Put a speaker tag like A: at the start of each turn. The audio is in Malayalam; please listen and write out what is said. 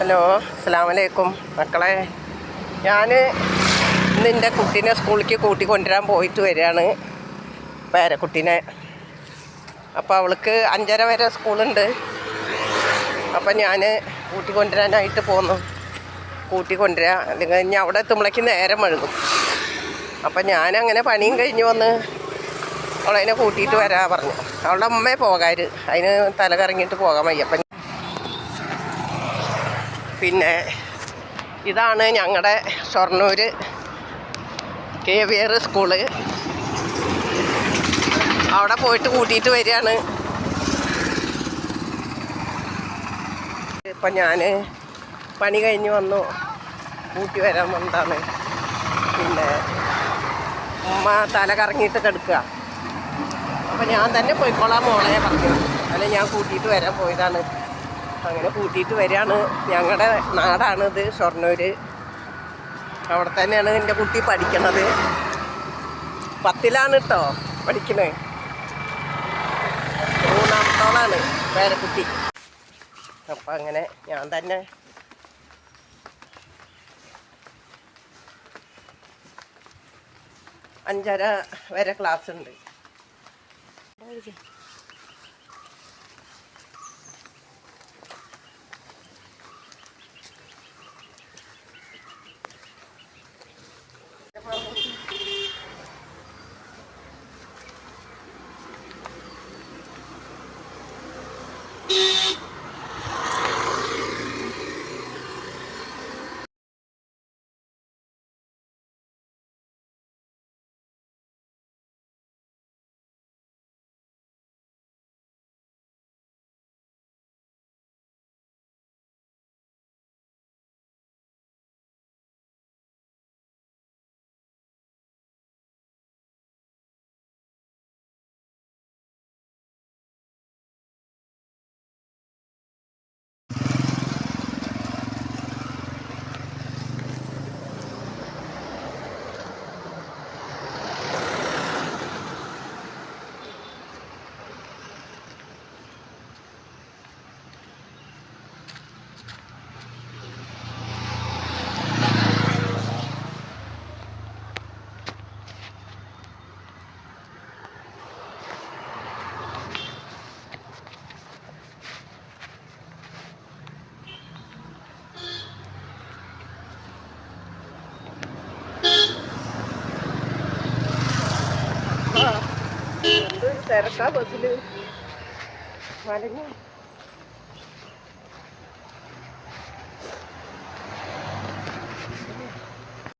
A: ഹലോ അസ്സാമലൈക്കും മക്കളെ ഞാൻ ഇന്ന് എന്റെ കുട്ടീനെ സ്കൂളിലേക്ക് കൂട്ടി കൊണ്ടുവരാൻ പോയിട്ട് വരികയാണ്. പേരക്കുട്ടീനെ അപ്പോൾ അവൾക്ക് അഞ്ചര വരെ സ്കൂളുണ്ട്. അപ്പം ഞാൻ കൂട്ടി കൊണ്ടുവരാനായിട്ട് പോന്നു. കൂട്ടി കൊണ്ടുവരാ അല്ലെങ്കിൽ ഇനി അവിടെ എത്തുമ്പോഴേക്ക് നേരം വഴുകും. അപ്പം ഞാനങ്ങനെ പണിയും കഴിഞ്ഞ് വന്ന് അവളതിനെ കൂട്ടിയിട്ട് വരാ പറഞ്ഞു. അവളുടെ അമ്മയെ പോകാർ അതിന് തല കറങ്ങിയിട്ട് പോകാൻ വയ്യ. അപ്പം പിന്നെ ഇതാണ് ഞങ്ങളുടെ Shoranur K V R school. അവിടെ പോയിട്ട് കൂട്ടിയിട്ട് വരികയാണ്. ഇപ്പം ഞാൻ പണി കഴിഞ്ഞ് വന്നു. കൂട്ടി വരാൻ വന്നതാണ്. പിന്നെ ഉമ്മ തല കറങ്ങിയിട്ട് കിടക്കുക. അപ്പം ഞാൻ തന്നെ പോയിക്കോളാം മോളെ പറഞ്ഞു. അല്ലെങ്കിൽ ഞാൻ കൂട്ടിയിട്ട് വരാൻ പോയതാണ്. അങ്ങനെ കൂട്ടിയിട്ട് വരികയാണ്. ഞങ്ങളുടെ നാടാണിത് ഷൊർണൂർ അവിടെ തന്നെയാണ് എന്റെ കുട്ടി പഠിക്കണത്. പത്തിലാണ് കേട്ടോ പഠിക്കണേ. മൂന്നാമത്തോളാണ് വേറെ കുട്ടി. അപ്പം അങ്ങനെ ഞാൻ തന്നെ അഞ്ചര വരെ ക്ലാസ് ഉണ്ട് തിരക്കാ ബസ്സിൽ മലങ്ങി